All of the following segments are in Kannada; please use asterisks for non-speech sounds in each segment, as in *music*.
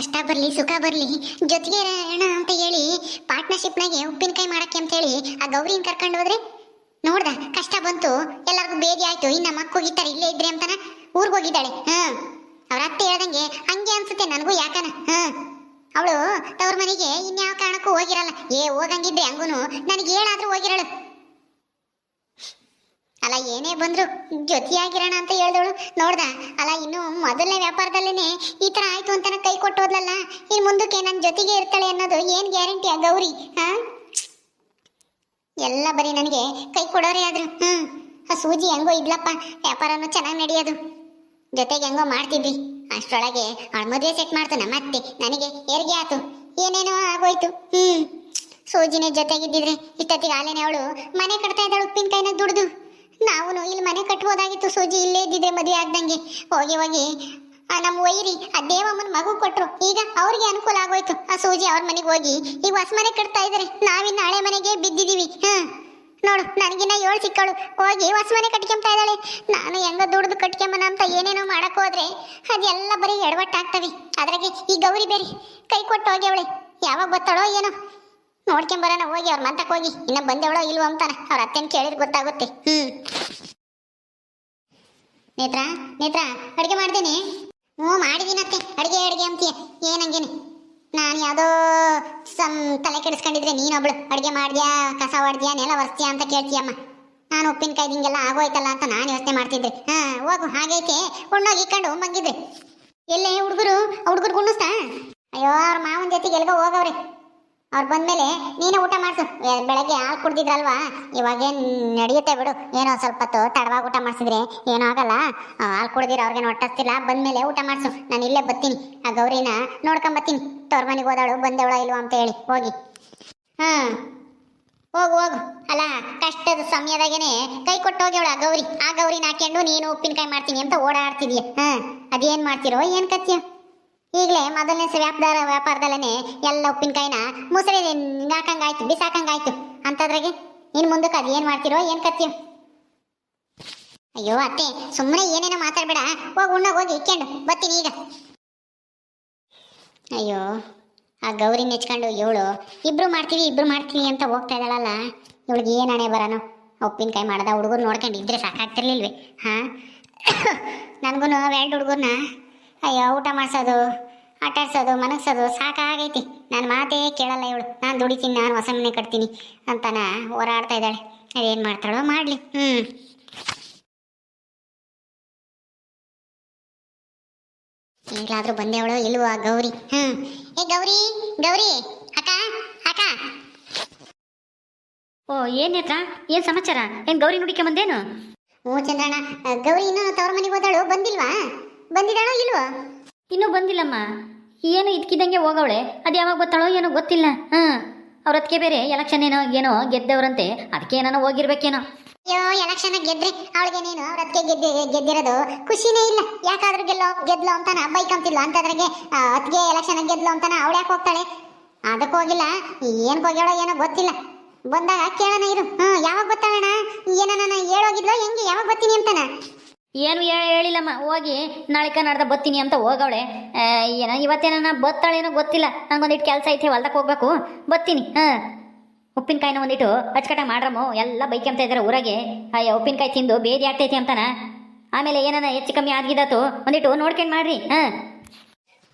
ಕಷ್ಟ ಬರಲಿ, ಸುಖ ಬರಲಿ, ಜೊತೆಗೆ ಇರೋಣ ಅಂತ ಹೇಳಿ ಪಾರ್ಟ್ನರ್ಶಿಪ್ನಾಗೆ ಉಪ್ಪಿನಕಾಯಿ ಮಾಡಕ್ಕೆ ಅಂತ ಹೇಳಿ ಆ ಗೌರಿನ ಕರ್ಕೊಂಡು ಹೋದ್ರೆ? ನೋಡ್ದ, ಕಷ್ಟ ಬಂತು, ಎಲ್ಲರಿಗೂ ಬೇದಿ ಆಯ್ತು, ಇನ್ನು ಮಕ್ಕ ಹೋಗಿತ್ತಾರೆ ಇಲ್ಲೇ ಇದ್ರೆ ಅಂತಾನ? ಊರಿಗೆ ಹೋಗಿದ್ದಾಳೆ ಹಾ ಅವ್ರ ಅತ್ತೆ ಹೇಳ್ದಂಗೆ, ಹಂಗೆ ಅನ್ಸುತ್ತೆ ನನಗೂ ಯಾಕನ? ಹ್ಮ್. ಅವಳು, ತವ್ರ ಮನೆಗೆ ಇನ್ಯಾವ ಕಾರಣಕ್ಕೂ ಹೋಗಿರಲ್ಲ, ಏ ಹೋಗಂಗಿದ್ರೆ ಹಂಗೂ ನನಗೆ ಹೇಳಾದ್ರೂ ಹೋಗಿರಳು. ಅಲ್ಲ, ಏನೇ ಬಂದ್ರು ಜೊತೆಯಾಗಿರೋಣ ಅಂತ ಹೇಳ್ದವಳು. ನೋಡ್ದ, ಅಲ್ಲ, ಇನ್ನು ಮೊದಲನೇ ವ್ಯಾಪಾರದಲ್ಲೇನೆ ಈ ತರ ಆಯ್ತು ಅಂತ ಕೈ ಕೊಟ್ಟು ಹೋದ್ಲಲ್ಲ ಇನ್ ಮುಂದಕ್ಕೆ ನನ್ನ ಜೊತೆಗೆ ಇರ್ತಾಳೆ ಅನ್ನೋದು ಏನ್ ಗ್ಯಾರಂಟಿ ಗೌರಿ ಹಾ ಎಲ್ಲ ಬರೀ ನನಗೆ ಕೈ ಕೊಡೋರೇ ಆದ್ರು, ಹ್ಮ್. ಆ ಸೂಜಿ ಹೆಂಗೋ ಇದ್ಲಪ್ಪ, ವ್ಯಾಪಾರನೂ ಚೆನ್ನಾಗಿ ನಡೆಯೋದು. ಜೊತೆಗೆ ಹೆಂಗೋ ಮಾಡ್ತಿದ್ವಿ. ಅಷ್ಟರೊಳಗೆ ಅವಳ ಮದುವೆ ಸೆಟ್ ಮಾಡ್ತಾನೆ ಮತ್ತೆ ನನಗೆ ಹೆರಿಗೆ ಆತು. ಏನೇನೋ ಆಗೋಯ್ತು, ಹ್ಮ್. ಸೂಜಿನ ಜೊತೆಗಿದ್ದಿದ್ರೆ, ಇಷ್ಟೊತ್ತಿಗೆ ಆಲೇನೆ ಅವಳು ಮನೆ ಕಟ್ತಾ ಇದ್ದಾಳು ಉಪ್ಪಿನಕಾಯಿನ ದುಡ್ದು. ನಾವು ಇಲ್ಲಿ ಮನೆ ಕಟ್ಬೋದಾಗಿತ್ತು ಸೂಜಿ, ಇಲ್ಲೇ ಇದ್ದಿದ್ರೆ ಮದುವೆ ಆಗ್ದಂಗೆ. ಹೋಗಿ ಹೋಗಿ. ನಮ್ಮ ವೈರಿ, ಆ ದೇವಮ್ಮನ ಮಗು ಕೊಟ್ರು. ಈಗ ಅವ್ರಿಗೆ ಅನುಕೂಲ ಆಗೋಯ್ತು. ಆ ಸೂಜಿ ಅವ್ರ ಮನೆಗೆ ಹೋಗಿ ಈಗ ಹೊಸ ಮನೆ ಕಟ್ತಾ ಇದ್ರೆ. ನಾವಿನ್ನ ಹಳೆ ಮನೆಗೆ ಬಿದ್ದಿದೀವಿ. ಹಾ. ನೋಡು, ನನಗಿನ್ನ ಏಳು ಸಿಕ್ಕಳು. ಹೋಗಿ, ಹೊಸ ಮನೆ ಕಟ್ಕೊಂತಾ ಇದ್ದಾಳೆ. ನಾನು ಹೆಂಗ ದುಡ್ದು ಕಟ್ಕೊಂಬನ ಅಂತ ಏನೇನೋ ಮಾಡಕ್ ಹೋದ್ರೆ ಅದೆಲ್ಲ ಬರೀ ಎಡವಟ್ಟಾಗ್ತವೆ. ಅದ್ರಾಗೆ ಈ ಗೌರಿ ಬೇರೆ ಕೈ ಕೊಟ್ಟು ಹೋಗಿ ಅವಳೆ. ಯಾವಾಗ ಗೊತ್ತಾಳೋ ಏನೋ. ನೋಡ್ಕೊಂಬರೋಣ, ಹೋಗಿ ಅವ್ರ ಮಂತಕ್ಕೆ ಹೋಗಿ. ಇನ್ನ ಬಂದೇವಳೋ ಇಲ್ವೋ ಅಂತಾನೆ. ಅವ್ರ ಅತ್ತೆನ ಕೇಳಿದ್ರೆ ಗೊತ್ತಾಗುತ್ತೆ. ಹ್ಮ್. ನೇತ್ರ ನೇತ್ರ, ಅಡಿಗೆ ಮಾಡ್ತೀನಿ. ಹ್ಞೂ ಮಾಡಿದ್ದೀನತ್ತೆ ಅಡಿಗೆ ಅಡಿಗೆ ಅಂತೀಯ. ಏನಂಗೇನೆ ನಾನು ಯಾವುದೋ ಸಮ್ ತಲೆ ಕೆಡಿಸ್ಕೊಂಡಿದ್ರೆ ನೀನೊಬ್ಳು. ಅಡುಗೆ ಮಾಡಿದ್ಯಾ, ಕಸ ಹೊಡ್ದ್ಯಾ ನೆಲ ಒರೆಸ್ತೀಯಾ ಅಂತ ಕೇಳ್ತೀಯಮ್ಮ. ನಾನು ಉಪ್ಪಿನಕಾಯಿ ಹಿಂಗೆಲ್ಲ ಆಗೋಯ್ತಲ್ಲ ಅಂತ ನಾನು ಯೋಚನೆ ಮಾಡ್ತಿದ್ದೆ. ಹಾ, ಹೋಗು, ಹಾಗೈತೆ. ಉಣ್ಣೋಗಿ ಇಕ್ಕೊಂಡು ಮಗ್ಗಿದ್ರೆ ಎಲ್ಲೇ ಹುಡುಗರು? ಹುಡುಗರು ಗುಣಿಸ್ತಾ ಅಯ್ಯೋ, ಅವ್ರ ಮಾವನ ಜೊತೆಗೆ ಎಲ್ಗೋ ಹೋಗವ್ರೆ. ಅವ್ರು ಬಂದ್ಮೇಲೆ ನೀನೇ ಊಟ ಮಾಡಿಸು. ಬೆಳಗ್ಗೆ ಹಾಲು ಕುಡ್ದಿದ್ರಲ್ವಾ? ಇವಾಗೇನು ನಡೆಯುತ್ತೆ ಬಿಡು. ಏನೋ ಸ್ವಲ್ಪ ಹೊತ್ತು ತಡವಾಗಿ ಊಟ ಮಾಡಿಸಿದ್ರೆ ಏನೂ ಆಗಲ್ಲ. ಹಾಲು ಕುಡ್ದಿರ ಅವ್ರಿಗೆ ಹೊಟ್ಟಸ್ತಿಲ್ಲ. ಬಂದ್ಮೇಲೆ ಊಟ ಮಾಡಿಸು. ನಾನು ಇಲ್ಲೇ ಬರ್ತೀನಿ. ಆ, ಗೌರಿನ ನೋಡ್ಕೊಂಬತ್ತೀನಿ ತವ್ರ ಮನೆಗೆ ಹೋದಾಳು ಬಂದವಳ ಇಲ್ವಾ ಅಂತ ಹೇಳಿ. ಹೋಗಿ. ಹಾ. ಹೋಗು ಹೋಗು. ಅಲ್ಲ, ಕಷ್ಟದ ಸಮಯದಾಗೇನೆ ಕೈ ಕೊಟ್ಟು ಹೋಗ್ಯವಳ ಗೌರಿ. ಆ ಗೌರಿನ ಹಾಕೊಂಡು ನೀನು ಉಪ್ಪಿನಕಾಯಿ ಮಾಡ್ತೀನಿ ಅಂತ ಓಡಾಡ್ತಿದ್ಯಾ? ಹಾಂ. ಅದೇನ್ ಮಾಡ್ತಿರೋ, ಏನು ಕತ್ಯ? ಈಗಲೇ ಮೊದಲನೇ ವ್ಯಾಪಾರ ವ್ಯಾಪಾರದಲ್ಲೇ ಎಲ್ಲ ಉಪ್ಪಿನಕಾಯಿನ ಮುಸರಿ ಹಾಕಂಗಾಯ್ತು ಬಿಸಾಕಂಗಾಯ್ತು. ಅಂತದ್ರಾಗೆ ಇನ್ನು ಮುಂದಕ್ಕೆ ಅದು ಏನು ಮಾಡ್ತಿರೋ, ಏನು ಕತ್ತೀಯೋ ಅಯ್ಯೋ ಅತ್ತೆ ಸುಮ್ಮನೆ ಏನೇನೋ ಮಾತಾಡ್ಬೇಡ. ಹೋಗಿ ಉಣ್ಣೋಗಿ ಹೋಗಿ ಇಕ್ಕೊಂಡು. ಬರ್ತೀನಿ ಈಗ. ಅಯ್ಯೋ, ಆ ಗೌರಿ ನೆಚ್ಕೊಂಡು ಇವಳು, ಇಬ್ರು ಮಾಡ್ತೀವಿ ಇಬ್ರು ಮಾಡ್ತೀವಿ ಅಂತ ಹೋಗ್ತಾ ಇದ್ದಾಳಲ್ಲ. ಇವಳಿಗೆ ಏನು ಹಣೆ ಬರೋನು? ಉಪ್ಪಿನಕಾಯಿ ಮಾಡ್ದ ಹುಡುಗರು ನೋಡ್ಕೊಂಡು ಇದ್ರೆ ಸಾಕಾಗ್ತಿರ್ಲಿಲ್ವೇ? ಹಾಂ? *coughs* ನನಗೂ ಎರಡು ಹುಡುಗರನ್ನ ಅಯ್ಯೋ ಊಟ ಮಾಡಿಸೋದು ಆಟಾಡ್ಸೋದು ಮನಗ್ಸೋದು ಸಾಕಾಗೈತಿ. ನಾನು ಮಾತೇ ಕೇಳಲ್ಲ ಇವಳು. ನಾನು ದುಡಿತೀನಿ ನಾನು ಹೊಸ ಮನೆ ಕಟ್ತೀನಿ ಅಂತನ ಹೋರಾಡ್ತಾ ಇದ್ದಾಳೆ. ಅದೇನು ಮಾಡ್ತಾಳೋ ಮಾಡಲಿ. ಹ್ಞೂ ಈಗಲಾದ್ರೂ ಬಂದೇವಳು ಇಲ್ವಾ ಗೌರಿ. ಹ್ಞೂ ಏ ಗೌರಿ ಗೌರಿ ಅಕ್ಕ ಅಕ್ಕ. ಓ ಏನ್ ಏನು ಏನ್ ಸಮಾಚಾರ? ಏನ್ ಗೌರಿ ನುಡಿಕೆ ಬಂದೇನು? ಹ್ಞೂ ಚಂದ್ರಣ್ಣ. ಗೌರಿ ಇನ್ನೂ ತವ್ರ ಮನೆಗೆ ಹೋದಾಳು ಬಂದಿಲ್ವಾ? ಬಂದಿದ್ದಾಳೋ ಇಲ್ವೋ? ಇನ್ನೂ ಬಂದಿಲ್ಲಮ್ಮ. ಏನು ಇದ್ಕಿದಂಗೆ ಹೋಗವಳೆ. ಅದು ಯಾವಾಗ ಗೊತ್ತಾಳೋ ಏನೋ ಗೊತ್ತಿಲ್ಲ. ಹ್ಮ್ ಅವ್ರ ಅದಕ್ಕೆ ಬೇರೆ ಎಲೆಕ್ಷನ್ ಏನೋ ಏನೋ ಗೆದ್ದವ್ರಂತೆ. ಅದಕ್ಕೆ ಏನೋ ಹೋಗಿರ್ಬೇಕೇನೋ. ಅಯ್ಯೋ ಎಲೆಕ್ಷನ್ ಗೆದ್ರೆ. ಅವಳಿಗೆ ನೀನು ಅವ್ರ ಅದಕ್ಕೆ ಗೆದ್ದಿ, ಗೆದ್ದಿರೋದು ಖುಷಿನೇ ಇಲ್ಲ. ಯಾಕಾದ್ರೂ ಗೆಲ್ಲೋ, ಗೆದ್ಲು ಅಂತಾನ? ಬೈಕ್ ಅಂತಿಲ್ಲ ಅಂತದ್ರಾಗೆ ಅದಕ್ಕೆ ಎಲೆಕ್ಷನ್ ಗೆದ್ಲು ಅಂತಾನ? ಅವಳು ಯಾಕೆ ಹೋಗ್ತಾಳೆ? ಅದಕ್ಕೆ ಹೋಗಿಲ್ಲ. ಏನು ಹೋಗ್ಯಾಳೋ ಏನೋ ಗೊತ್ತಿಲ್ಲ. ಬಂದಾಗ ಕೇಳೋಣ ಇರು. ಹ್ಮ್, ಯಾವಾಗ ಗೊತ್ತಾಳಣ ಏನನ ಹೇಳೋಗಿದ್ಲೋ ಹೆಂಗೆ? ಯಾವಾಗ ಬರ್ತೀನಿ ಅಂತಾನ? ಏನು ಹೇಳಿಲ್ಲಮ್ಮ, ಹೋಗಿ, ನಾಳೆ ನಾಡ್ದ ಬತ್ತೀನಿ ಅಂತ ಹೋಗವಳೆ. ಏನ ಇವತ್ತೇನ ಬತ್ತಾಳೇನೋ ಗೊತ್ತಿಲ್ಲ. ನಂಗೊಂದಿಟ್ಟು ಕೆಲಸ ಐತೆ ಹೊಲ್ದಕ್ಕೆ ಹೋಗ್ಬೇಕು. ಬತ್ತೀನಿ, ಹಾಂ. ಉಪ್ಪಿನಕಾಯಿನ ಒಂದಿಟ್ಟು ಅಚ್ಚಕಟ್ಟ ಮಾಡ್ರಮ್ಮು. ಎಲ್ಲ ಬೈಕೆಂತ ಇದ್ದಾರೆ ಊರಾಗೆ. ಅಯ್ಯ, ಉಪ್ಪಿನಕಾಯಿ ತಿಂದು ಬೇದಿ ಆಗ್ತೈತಿ ಅಂತಾನ. ಆಮೇಲೆ ಏನಾನ ಹೆಚ್ಚು ಕಮ್ಮಿ ಆಗಿದಾತು ಒಂದಿಟ್ಟು ನೋಡ್ಕೊಂಡು ಮಾಡ್ರಿ, ಹಾಂ.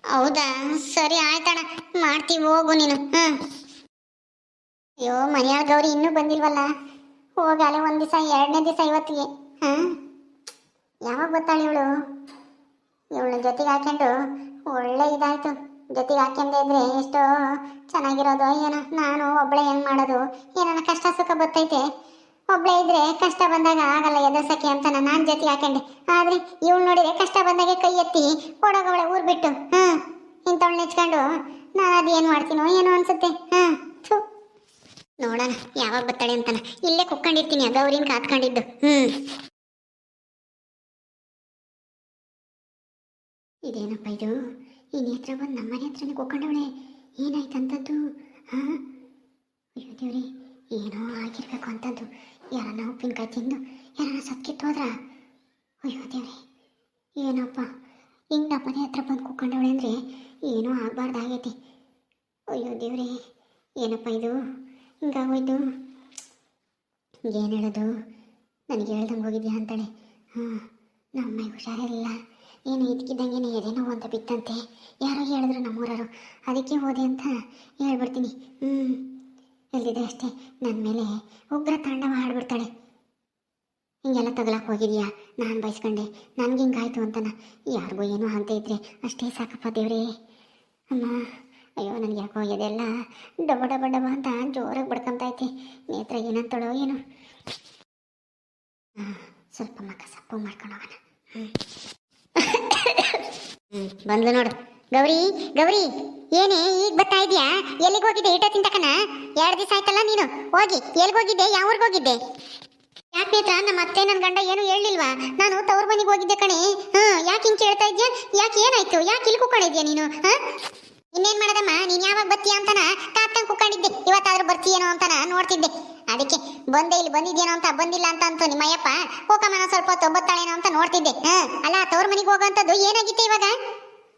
ಹೌದಾ? ಸರಿ ಆಯ್ತಣ ಮಾಡ್ತೀವಿ ಹೋಗು ನೀನು, ಹಾಂ. ಅಯ್ಯೋ, ಮನೆಯಾಗ ಗೌರಿ ಇನ್ನೂ ಬಂದಿಲ್ವಲ್ಲ? ಹೋಗಾಲೆ ಒಂದು ದಿವಸ, ಎರಡನೇ ದಿವಸ ಇವತ್ತಿಗೆ, ಹಾ. ಯಾವಾಗ ಗೊತ್ತಾಳೆ ಇವಳು? ಇವಳ ಜೊತೆಗೆ ಹಾಕೊಂಡು ಒಳ್ಳೆ ಇದಾಯ್ತು. ಜೊತೆಗೆ ಹಾಕೊಂಡೇ ಇದ್ರೆ ಎಷ್ಟೋ ಚೆನ್ನಾಗಿರೋದು. ಏನೋ ನಾನು ಒಬ್ಳೆ ಹೆಂಗ್ ಮಾಡೋದು? ಏನಾನ ಕಷ್ಟ ಸುಖ ಬರ್ತೈತೆ ಒಬ್ಳೆ ಇದ್ರೆ ಕಷ್ಟ ಬಂದಾಗ ಆಗಲ್ಲ ಎದುರ್ಸಕ್ಕೆ ಅಂತ ನಾನು ಜೊತೆಗೆ ಹಾಕೊಂಡೆ ಆದ್ರೆ ಇವಳು ನೋಡಿದ್ರೆ ಕಷ್ಟ ಬಂದಾಗ ಕೈ ಎತ್ತಿ ಓಡೋಗವಳೆ ಊರ್ ಬಿಟ್ಟು. ಹ್ಮ್ ಇಂಥವಳು ನೆಚ್ಕೊಂಡು ನಾನು ಅದು ಏನು ಮಾಡ್ತೀನೋ ಏನೋ ಅನ್ಸುತ್ತೆ. ಹಾ ನೋಡೋಣ, ಯಾವಾಗ ಬರ್ತಾಳೆ ಅಂತಾನ. ಇಲ್ಲೇ ಕುತ್ಕೊಂಡಿರ್ತೀನಿ, ಅದು ಕಾತ್ಕೊಂಡಿದ್ದು. ಹ್ಮ್. ಇದೇನಪ್ಪ ಇದು? ಈ ನೇತ್ರ ಬಂದು ನಮ್ಮನೆ ಹತ್ರನೇ ಕುತ್ಕೊಂಡವಳೆ. ಏನಾಯ್ತಂತದ್ದು? ಹಾಂ? ಅಯ್ಯೋ ದೇವ್ರಿ, ಏನೋ ಆಗಿರ್ಬೇಕು ಅಂತದ್ದು. ಯಾರನ್ನ ಉಪ್ಪಿನಕಾಯಿ ತಿಂದು, ಯಾರನ್ನ ಸತ್ಕಿತ್ತು ಹೋದ್ರ? ಅಯ್ಯೋ ದೇವ್ರಿ, ಏನಪ್ಪ? ಹಿಂಗೆ ನಮ್ಮನೆ ಹತ್ರ ಬಂದು ಕೂಕೊಂಡವಳೆ ಅಂದರೆ ಏನೂ ಆಗಬಾರ್ದಾಗೈತಿ ಅಯ್ಯೋ ದೇವ್ರಿ, ಏನಪ್ಪ ಇದು? ಹಿಂಗಾಗೋಯ್ತು ಏನು ಹೇಳೋದು? ನನಗೆ ಹೇಳ್ದಂಗೆ ಹೋಗಿದ್ಯಾ ಅಂತಾಳೆ. ಹಾಂ ನಮ್ಮ ಹುಷಾರಿಲ್ಲ ಏನು ಇದಕ್ಕಿದ್ದಂಗೆ ಎದೆ ನೋವು ಅಂತ ಬಿತ್ತಂತೆ. ಯಾರೋ ಹೇಳಿದ್ರು ನಮ್ಮೂರವರು. ಅದಕ್ಕೆ ಹೋದೆ ಅಂತ ಹೇಳ್ಬಿಡ್ತೀನಿ. ಹ್ಞೂ ಎಲ್ದಿದೆ ಅಷ್ಟೇ. ನನ್ನ ಮೇಲೆ ಉಗ್ರ ತಾಂಡವ ಆಡ್ಬಿಡ್ತಾಳೆ. ಹಿಂಗೆಲ್ಲ ತಗಲಕ್ಕೆ ಹೋಗಿದೀಯಾ? ನಾನು ಬಯಸ್ಕೊಂಡೆ ನನಗೆ ಹಿಂಗಾಯ್ತು ಅಂತನ. ಯಾರಿಗೂ ಏನೋ ಅಂತ ಇದ್ರೆ ಅಷ್ಟೇ ಸಾಕಪ್ಪ ದೇವ್ರೇ. ಅಮ್ಮ, ಅಯ್ಯೋ, ನನಗೆ ಯಾಕೋ ಇದೆಲ್ಲ ಡಬ ಡಬ ಡಬ್ಬ ಅಂತ ಜೋರಾಗಿ ಬಡ್ಕೊಂತೈತೆ ನೇತ್ರ ಏನಂತಳೋ ಏನೋ. ಸ್ವಲ್ಪ ಮಕ್ಕ ಸಪ್ಪು ಮಾಡ್ಕೊಂಡು ಹೋಗೋಣ. ಹ್ಞೂ ಬಂದ್ಲು ನೋಡು. ಗೌರಿ ಗೌರಿ, ಏನೇ ಈಗ ಬರ್ತಾ ಇದೀಯಾ? ಎಲ್ಲಿಗೆ ಹೋಗಿದ್ದೆ? ಈಟ ತಿಂತಕನ ಎರಡು ದಿವಸ ಆಯ್ತಲ್ಲ ನೀನು? ಹೋಗಿ. ಎಲ್ಲಿಗೆ ಹೋಗಿದ್ದೆ? ಯಾವ ಊರಿಗೆ ಹೋಗಿದ್ದೆ? ಯಾಕೆ ನಮ್ಮ ಅತ್ತೆ ನನ್ನ ಗಂಡ ಏನು ಹೇಳಿಲ್ವಾ ನಾನು ತವ್ರ ಮನೆಗೆ ಹೋಗಿದ್ದೆ ಕಣೆ. ಹಾ ಯಾಕೆ ಹಿಂಗೆ ಕೇಳ್ತಾ ಇದ್ಯಾ? ಯಾಕೆ ಏನಾಯ್ತು? ಯಾಕೆ ಇಲ್ಲಿ ಕೂಕೊಂಡಿದ್ಯಾ ನೀನು? ಹಾ? ಇನ್ನೇನ್ ಮಾಡದಮ್ಮ? ನೀನ್ ಯಾವಾಗ ಬರ್ತೀಯ ಅಂತನ ಕಾತ್ಕೊಂಡ್ ಕುತ್ಕೊಂಡಿದ್ದೆ. ಇವತ್ತಾದ್ರೂ ಬರ್ತೀಯೇನೋ ಅಂತನ ನೋಡ್ತಿದ್ದೆ. ಅದಕ್ಕೆ ಬಂದೆ, ಇಲ್ಲಿ ಬಂದಿದ್ಯೇನೋ ಅಂತ ಬಂದಿಲ್ಲ ಅಂತ ಅಂತ ನಿಮ್ಮ ಅಯ್ಯಪ್ಪ ಹೋಕಮ್ಮನ ಸ್ವಲ್ಪ ಹೊತ್ತು ಅಂತ ನೋಡ್ತಿದ್ದೆ. ಹಾ, ಅಲ್ಲ, ತವ್ರ ಮನೆಗೆ ಹೋಗೋಂಥದ್ದು ಏನಾಗಿತ್ತು ಇವಾಗ?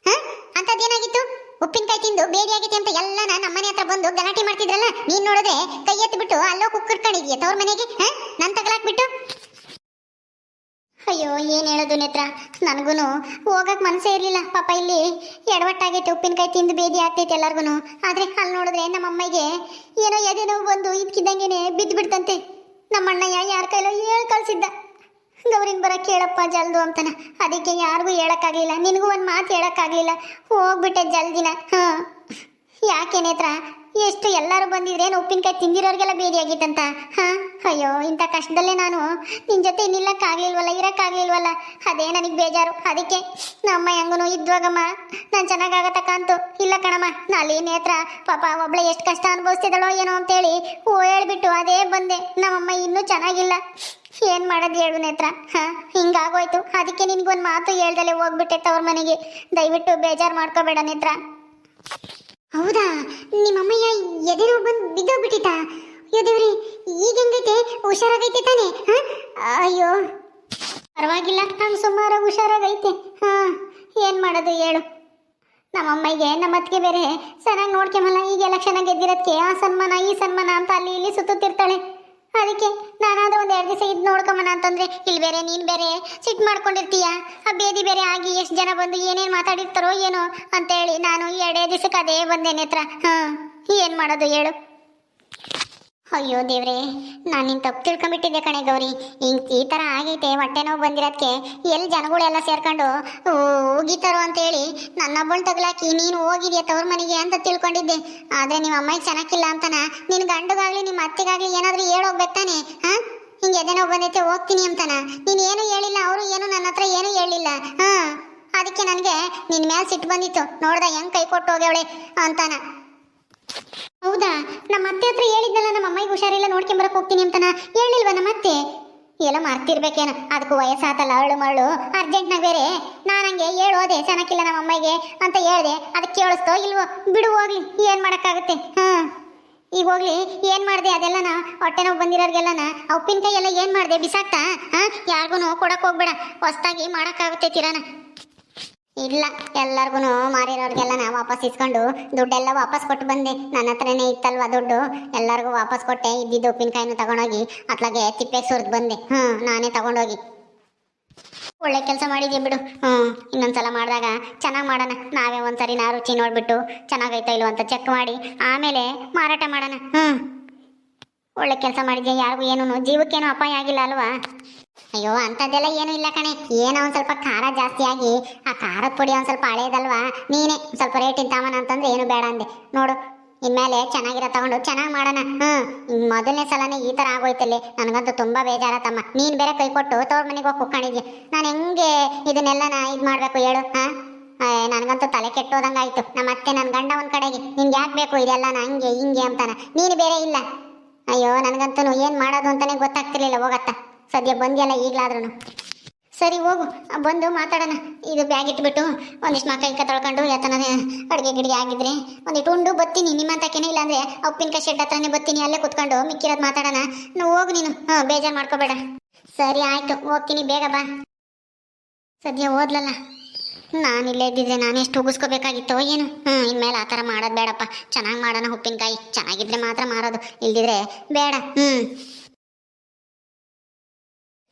ಹಾ ಅಂತದ್ದೇನಾಗಿತ್ತು ಉಪ್ಪಿನಕಾಯಿ ತಿಂದು ಬೇರೆ ಆಗೈತೆ ಅಂತ ನಾನು ಮನೆ ಹತ್ರ ಬಂದು ಗಲಾಟೆ ಮಾಡ್ತಿದ್ರಲ್ಲ? ನೀನ್ ನೋಡಿದ್ರೆ ಕೈ ಎತ್ತಿ ಬಿಟ್ಟು ಅಲ್ಲೋ ಕುಕ್ಕರ್ಕೊಂಡಿದ್ಯಾ ತವ್ರ ಮನೆಗೆ? ಹಾ, ನನ್ ತಗಲಾಕ್ಬಿಟ್ಟು? ಅಯ್ಯೋ, ಏನು ಹೇಳೋದು ನೇತ್ರ? ನನಗೂ ಹೋಗಕ್ ಮನಸ್ಸೇ ಇರಲಿಲ್ಲ. ಪಾಪ ಇಲ್ಲಿ ಎಡವಟ್ಟಾಗೈತೆ, ಉಪ್ಪಿನಕಾಯಿ ತಿಂದು ಬೇದಿ ಆಗ್ತೈತೆ ಎಲ್ಲಾರ್ಗು ಆದ್ರೆ ಅಲ್ಲಿ ನೋಡಿದ್ರೆ ನಮ್ಮ ಅಮ್ಮಗೆ ಏನೋ ಎದೆ ನೋವು ಬಂದು ಇದ್ಕಿದ್ದಂಗೆನೆ ಬಿದ್ದು ಬಿಡ್ತಂತೆ ನಮ್ಮ ಅಣ್ಣಯ್ಯ ಯಾರ ಕೈಲೋ ಹೇಳಿ ಕಳಿಸಿದ್ದ. ಗೌರಿನ್ ಬರ ಕೇಳಪ್ಪ ಜಲ್ದು ಅಂತನ. ಅದಕ್ಕೆ ಯಾರಿಗೂ ಹೇಳೋಕ್ಕಾಗಲಿಲ್ಲ. ನಿನಗೂ ಒಂದು ಮಾತು ಹೇಳೋಕ್ಕಾಗಲಿಲ್ಲ. ಹೋಗ್ಬಿಟ್ಟೆ ಜಲ್ದಿನ. ಹಾಂ. ಯಾಕೆ ನೇತ್ರ? ಬಂದಿದ್ರೇನು ಉಪ್ಪಿನಕಾಯಿ ತಿಂದಿರೋರಿಗೆಲ್ಲ ಬೇದಿ ಆಗಿತ್ತಂತ? ಹಾ? ಅಯ್ಯೋ, ಇಂಥ ಕಷ್ಟದಲ್ಲೇ ನಾನು ನಿನ್ ಜೊತೆ ನಿಲ್ಲಕ್ಕಾಗಲಿಲ್ವಲ್ಲ ಇರೋಕ್ಕಾಗಲಿಲ್ವಲ್ಲ ಅದೇ ನನಗೆ ಬೇಜಾರು. ಅದಕ್ಕೆ ನಮ್ಮ ಹೆಂಗನು ಇದ್ವಾಗಮ್ಮ. ನಾನು ಚೆನ್ನಾಗಾಗತ್ತಕ್ಕ ಅಂತು ಇಲ್ಲ ಕಣಮ್ಮ ನಾಲಿ ನೇತ್ರ ಪಾಪ ಒಬ್ಳೆ ಎಷ್ಟು ಕಷ್ಟ ಅನುಭವಿಸ್ತಿದಳೋ ಏನೋ ಅಂತೇಳಿ ಓ ಹೇಳ್ಬಿಟ್ಟು ಅದೇ ಬಂದೆ. ನಮ್ಮಮ್ಮ ಇನ್ನೂ ಚೆನ್ನಾಗಿಲ್ಲ. ಏನು ಮಾಡೋದು ಹೇಳು ನೇತ್ರ? ಹಾಂ, ಹಿಂಗಾಗೋಯ್ತು. ಅದಕ್ಕೆ ನಿನ್ಗೊಂದು ಮಾತು ಹೇಳ್ದಲೆ ಹೋಗ್ಬಿಟ್ಟೆ ತವ್ರ ಮನೆಗೆ. ದಯವಿಟ್ಟು ಬೇಜಾರು ಮಾಡ್ಕೋಬೇಡ ನೇತ್ರ. ಹೌದಾ? ನಿಮ್ಮಮ್ಮಯ್ಯ ಎದೆ ನೋವು ಬಂದು ಬಿದ್ದೋಗ್ಬಿಟ್ಟಿತ್ತ ಅಯ್ಯೋ ದೇವ್ರಿ, ಈಗ ಹೆಂಗೈತೆ? ಹುಷಾರಾಗೈತೆ ತಾನೆ? ಅಯ್ಯೋ, ಪರವಾಗಿಲ್ಲ. ನಾನು ಸುಮಾರು ಹುಷಾರಾಗೈತೆ. ಹಾಂ, ಏನು ಮಾಡೋದು ಹೇಳು. ನಮ್ಮಮ್ಮಗೆ ನಮ್ಮ ಅತ್ತಿಗೆ ಬೇರೆ. ಚೆನ್ನಾಗಿ ನೋಡ್ಕೊಂಬಲ್ಲ ಈಗ ಕ್ಷಣ ಗೆದ್ದಿರೋದಕ್ಕೆ ಆ ಸನ್ಮಾನ, ಈ ಸನ್ಮಾನ ಅಂತ ಅಲ್ಲಿ ಇಲ್ಲಿ ಸುತ್ತುತ್ತಿರ್ತಾಳೆ. ಅದಕ್ಕೆ ನಾನಾದ್ರೂ ಒಂದು ಎರಡು ದಿವಸ ಇದ್ ನೋಡ್ಕೊಂಬನ ಅಂತಂದ್ರೆ, ಇಲ್ಲಿ ಬೇರೆ, ನೀನ್ ಬೇರೆ, ಸಿಟ್ ಮಾಡ್ಕೊಂಡಿರ್ತೀಯ? ಆ ಬೇದಿ ಬೇರೆ ಆಗಿ ಎಷ್ಟು ಜನ ಬಂದು ಏನೇನು ಮಾತಾಡಿರ್ತಾರೋ ಏನೋ ಅಂತೇಳಿ ನಾನು ಎರಡೇ ದಿವಸಕ್ಕೆ ಅದೇ ಬಂದೇನೆ ನೇತ್ರ ಹಾ, ಏನು ಮಾಡೋದು ಹೇಳು. ಅಯ್ಯೋ ದೇವ್ರೆ, ನಾನು ನಿನ್ನ ತಪ್ಪು ತಿಳ್ಕೊಂಡ್ಬಿಟ್ಟಿದ್ದೆ ಕಣೆ ಗೌರಿ. ಹಿಂಗ್ ಈ ಥರ ಆಗೈತೆ, ಹೊಟ್ಟೆ ನೋವು ಬಂದಿರೋದಕ್ಕೆ ಎಲ್ಲಿ ಜನಗಳೆಲ್ಲ ಸೇರ್ಕೊಂಡು ಹೋಗಿತಾರೋ ಅಂತೇಳಿ ನನ್ನೊಬ್ಬಳು ತಗ್ಲಾಕಿ ನೀನು ಹೋಗಿದ್ಯಾ ತವ್ರ ಮನೆಗೆ ಅಂತ ತಿಳ್ಕೊಂಡಿದ್ದೆ. ಆದ್ರೆ ನಿಮ್ಮ ಅಮ್ಮಗೆ ಚೆನ್ನಾಗಿಲ್ಲ ಅಂತನ ನಿನ್ನ ಗಂಡಗಾಗ್ಲಿ ನಿಮ್ಮ ಅತ್ತೆಗಾಗ್ಲಿ ಏನಾದರೂ ಹೇಳೋಗ್ಬೇಕು ತಾನೆ, ಹಾಂ? ಹಿಂಗೆ ಎದೆ ನೋವು ಬಂದೈತೆ, ಹೋಗ್ತೀನಿ ಅಂತನ. ನೀನು ಏನು ಹೇಳಿಲ್ಲ, ಅವರು ಏನು ನನ್ನ ಹತ್ರ ಏನೂ ಹೇಳಿಲ್ಲ, ಹಾಂ? ಅದಕ್ಕೆ ನನಗೆ ನಿನ್ನ ಮೇಲೆ ಸಿಟ್ಟು ಬಂದಿತ್ತು. ನೋಡ್ದೆ ಹೆಂಗ್ ಕೈ ಕೊಟ್ಟು ಹೋಗ್ಯವಳೆ ಅಂತಾನ. ಹೌದಾ? ನಮ್ಮ ಅತ್ತೆ ಹತ್ರ ಹೇಳಿದ್ನಲ್ಲ ನಮ್ಮ ಅಮ್ಮಗೆ ಹುಷಾರಿಲ್ಲ ನೋಡ್ಕೊಂಬರಕ್ ಹೋಗ್ತೀನಿ ಅಂತನ. ಹೇಳಿಲ್ವಾ ನಮ್ಮ ಅತ್ತೆ? ಎಲ್ಲ ಮರ್ತಿರ್ಬೇಕೇನ. ಅದಕ್ಕೂ ವಯಸ್ಸಾತಲ್ಲ ಅರಳು ಮರಳು ಅರ್ಜೆಂಟ್ನಾಗ ಬೇರೆ. ನಾನಂಗೆ ಹೇಳೋದೆ ಚೆನ್ನಾಗಿಲ್ಲ ನಮ್ಮ ಅಮ್ಮಗೆ ಅಂತ ಹೇಳಿದೆ. ಅದಕ್ಕೆ ಕೇಳಿಸ್ತೋ ಇಲ್ವೋ? ಬಿಡು ಹೋಗ್ಲಿ, ಏನ್ ಮಾಡಕ್ಕಾಗುತ್ತೆ? ಹಾ. ಈಗ ಹೋಗ್ಲಿ, ಏನ್ ಮಾಡ್ದೆ ಅದೆಲ್ಲನ? ಹೊಟ್ಟೆ ನೋವು ಬಂದಿರೋರಿಗೆಲ್ಲನ? ಉಪ್ಪಿನಕಾಯಿ ಎಲ್ಲ ಏನ್ ಮಾಡ್ದೆ? ಬಿಸಾಕ್ತಾ? ಹಾ? ಯಾರಿಗೂ ಕೊಡಕ್ಕೆ ಹೋಗ್ಬೇಡ. ಹೊಸ್ದಾಗಿ ಮಾಡೋಕ್ಕಾಗುತ್ತೆ ತಿರಾನ. ಇಲ್ಲ ಎಲ್ಲಾರ್ಗು ಮಾರಿರೋರಿಗೆಲ್ಲ ವಾಪಸ್ ಇಸ್ಕೊಂಡು ದುಡ್ಡೆಲ್ಲ ವಾಪಸ್ ಕೊಟ್ಟು ಬಂದೆ. ನನ್ನ ಹತ್ರನೇ ಇತ್ತಲ್ವಾ ದುಡ್ಡು? ಎಲ್ಲರಿಗೂ ವಾಪಸ್ ಕೊಟ್ಟೆ, ಇದ್ದಿದ್ದು ಉಪ್ಪಿನಕಾಯಿನೂ ತಗೊಂಡೋಗಿ ಅತ್ಲಾಗೆ ತಿಪ್ಪೆ ಸುರಿದು ಬಂದೆ. ಹ್ಞೂ ನಾನೇ ತಗೊಂಡೋಗಿ. ಒಳ್ಳೆ ಕೆಲಸ ಮಾಡಿದ್ಯಾ ಬಿಡು. ಹ್ಞೂ ಇನ್ನೊಂದ್ಸಲ ಮಾಡಿದಾಗ ಚೆನ್ನಾಗಿ ಮಾಡೋಣ. ನಾವೇ ಒಂದ್ಸರಿ ನಾ ರುಚಿ ನೋಡಿಬಿಟ್ಟು ಚೆನ್ನಾಗೈತೋ ಇಲ್ವೋ ಅಂತ ಚೆಕ್ ಮಾಡಿ, ಆಮೇಲೆ ಮಾರಾಟ ಮಾಡೋಣ. ಹ್ಞೂ ಒಳ್ಳೆ ಕೆಲಸ ಮಾಡಿದ್ಯಾ ಯಾರಿಗೂ ಏನೂ ಜೀವಕ್ಕೇನು ಅಪಾಯ ಆಗಿಲ್ಲ ಅಲ್ವಾ? ಅಯ್ಯೋ ಅಂಥದ್ದೆಲ್ಲ ಏನೂ ಇಲ್ಲ ಕಣೆ. ಏನೋ ಒಂದು ಸ್ವಲ್ಪ ಖಾರ ಜಾಸ್ತಿ ಆಗಿ, ಆ ಖಾರದ ಪುಡಿ ಒಂದು ಸ್ವಲ್ಪ ಹಳೇದಲ್ವಾ? ನೀನೇ ಸ್ವಲ್ಪ ರೇಟ್ ತಾಮನ ಅಂತಂದ್ರೆ ಏನು ಬೇಡ ಅಂದೆ. ನೋಡು, ಇನ್ಮೇಲೆ ಚೆನ್ನಾಗಿರೋ ತಗೊಂಡು ಚೆನ್ನಾಗಿ ಮಾಡೋಣ. ಹ್ಞೂ ಮೊದಲನೇ ಸಲನೇ ಈ ಥರ ಆಗೋಯ್ತಲ್ಲಿ. ನನಗಂತೂ ತುಂಬ ಬೇಜಾರತ್ತಮ್ಮ ನೀನು ಬೇರೆ ಕೈ ಕೊಟ್ಟು ತವ್ರ ಮನೆಗೆ ಹೋಗಿ ಕುಕ್ಕೊಂಡಿದ್ಯ ನಾನು ಹೆಂಗೆ ಇದನ್ನೆಲ್ಲ ನಾ ಇದು ಮಾಡಬೇಕು ಹೇಳು, ಹಾಂ? ನನಗಂತೂ ತಲೆ ಕೆಟ್ಟೋದಂಗಾಯ್ತು. ನಮ್ಮ ಅತ್ತೆ ನನ್ನ ಗಂಡ ಒಂದು ಕಡೆಗೆ, ನಿನ್ಗೆ ಯಾಕೆ ಬೇಕು ಇದೆಲ್ಲ? ಹಂಗೆ, ಹಿಂಗೆ ಅಂತಾನ. ನೀನು ಬೇರೆ ಇಲ್ಲ. ಅಯ್ಯೋ ನನಗಂತೂ ಏನು ಮಾಡೋದು ಅಂತಲೇ ಗೊತ್ತಾಗ್ತಿರ್ಲಿಲ್ಲ ಹೋಗತ್ತ? ಸದ್ಯ ಬಂದಿಯಲ್ಲ ಈಗಲಾದ್ರೂ ಸರಿ, ಹೋಗು. ಬಂದು ಮಾತಾಡೋಣ. ಇದು ಬ್ಯಾಗ್ ಇಟ್ಬಿಟ್ಟು ಒಂದಿಷ್ಟು ಮಕ್ಕಳ ಇಕ್ಕ ತೊಳ್ಕೊಂಡು ಯಾತನ ಅಡುಗೆ ಗಿಡಿಗೆ ಆಗಿದ್ರೆ ಒಂದಿಟ್ಟು ಉಂಡು ಬತ್ತೀನಿ ನಿಮ್ಮಂತಕ್ಕೇನೆ ಇಲ್ಲಾಂದ್ರೆ ಅಂದರೆ ಉಪ್ಪಿನಕಾಯಿ ಶೆಡ್ ಹತ್ರನೇ ಬತ್ತೀನಿ ಅಲ್ಲೇ ಕುತ್ಕೊಂಡು ಮಿಕ್ಕಿರೋದು ಮಾತಾಡೋಣ. ನೀವು ಹೋಗು ನೀನು. ಹಾಂ, ಬೇಜಾರು ಮಾಡ್ಕೋಬೇಡ. ಸರಿ, ಆಯಿತು. ಹೋಗ್ತೀನಿ. ಬೇಗ ಬಾ. ಸದ್ಯ ಓದ್ಲಲ್ಲ ನಾನು ಇಲ್ಲೇ ಇದ್ದಿದ್ರೆ ನಾನು ಎಷ್ಟು ಉಗಿಸ್ಕೋಬೇಕಾಗಿತ್ತು ಏನು? ಹ್ಞೂ ಇನ್ಮೇಲೆ ಆ ಥರ ಮಾಡೋದು ಬೇಡಪ್ಪ. ಚೆನ್ನಾಗಿ ಮಾಡೋಣ ಉಪ್ಪಿನಕಾಯಿ. ಚೆನ್ನಾಗಿದ್ರೆ ಮಾತ್ರ ಮಾರೋದು. ಇಲ್ದಿದ್ರೆ ಬೇಡ. ಹ್ಞೂ